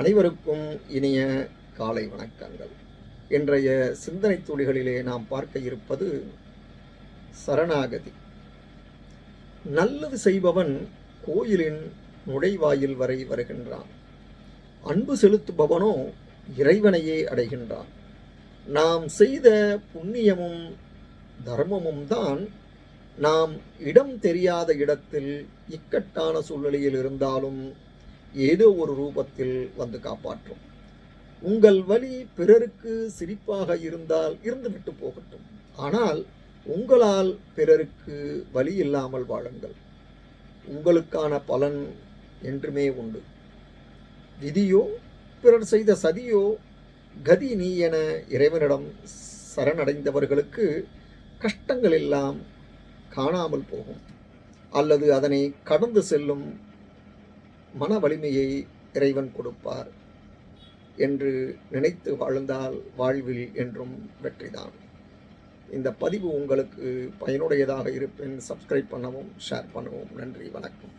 அனைவருக்கும் இனிய காலை வணக்கங்கள். இன்றைய சிந்தனை துளிகளிலே நாம் பார்க்க இருப்பது சரணாகதி. நல்லது செய்பவன் கோயிலின் நுழைவாயில் வரை வருகின்றான். அன்பு செலுத்துபவனோ இறைவனையே அடைகின்றான். நாம் செய்த புண்ணியமும் தர்மமும் தான் நாம் இடம் தெரியாத இடத்தில் இக்கட்டான சூழ்நிலையில் இருந்தாலும் ஏதோ ஒரு ரூபத்தில் வந்து காப்பாற்றும். உங்கள் வழி பிறருக்கு சிரிப்பாக இருந்தால் இருந்துவிட்டு போகட்டும். ஆனால் உங்களால் பிறருக்கு வழி இல்லாமல் வாழுங்கள். உங்களுக்கான பலன் என்றுமே உண்டு. விதியோ பிறர் செய்த சதியோ கதி நீ என இறைவனிடம் சரணடைந்தவர்களுக்கு கஷ்டங்கள் எல்லாம் காணாமல் போகும். அல்லது அதனை கடந்து செல்லும் மன வலிமையை இறைவன் கொடுப்பார் என்று நினைத்து வாழ்ந்தால் வாழ்வில் என்றும் வெற்றிதான். இந்த பதிவு உங்களுக்கு பயனுடையதாக இருப்பின் சப்ஸ்கிரைப் பண்ணவும் ஷேர் பண்ணவும் நன்றி வணக்கம்.